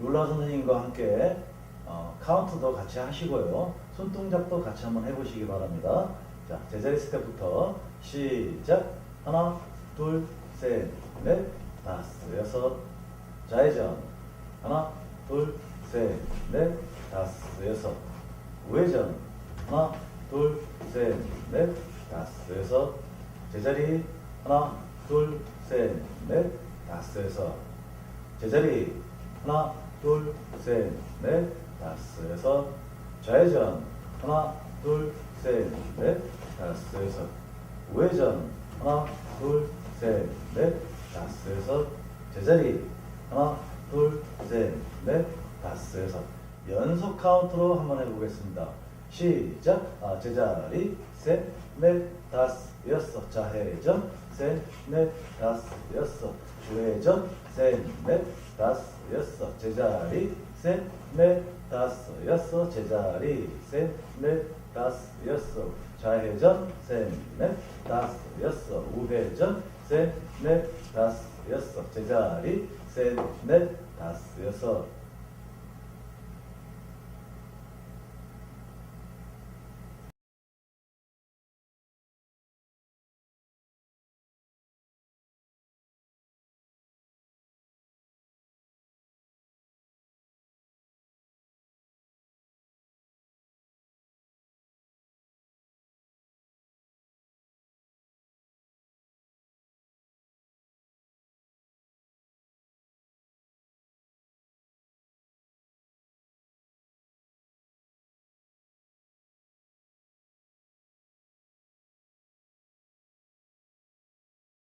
놀라 선생님과 함께 어, 카운트도 같이 하시고요. 손동작도 같이 한번 해보시기 바랍니다. 자, 제자리 스텝부터 시작. 하나, 둘, 셋, 넷, 다섯, 여섯. 좌회전. 하나, 둘, 셋, 넷, 다섯, 여섯. 우회전. 하나, 둘, 셋, 넷, 다섯, 여섯. 제자리. 하나, 둘, 셋, 넷, 다섯, 여섯. 제자리. 하나, 둘, 셋, 넷, 다섯, 여섯. 좌회전. 하나, 둘, 셋, 넷, 다섯, 여섯. 우회전. 하나, 둘, 셋, 넷, 다섯, 여섯. 제자리. 하나, 둘, 셋, 넷, 다섯, 여섯. 연속 카운트로 한번 해보겠습니다. 시작. 아, 제자리. 셋, 넷, 다섯, 여섯. 좌회전. 셋, 넷, 다섯, 여섯. 주회전. 셋, 넷, 다섯, 여섯. 제자리. 셋, 넷, 다섯, 여섯. 제자리. 셋, 넷, 다섯, 여섯. 좌회전. 셋, 넷, 다섯, 여섯. 우회전. 셋, 넷, 다섯, 여섯. 제자리. 셋, 넷, 다섯, 여섯.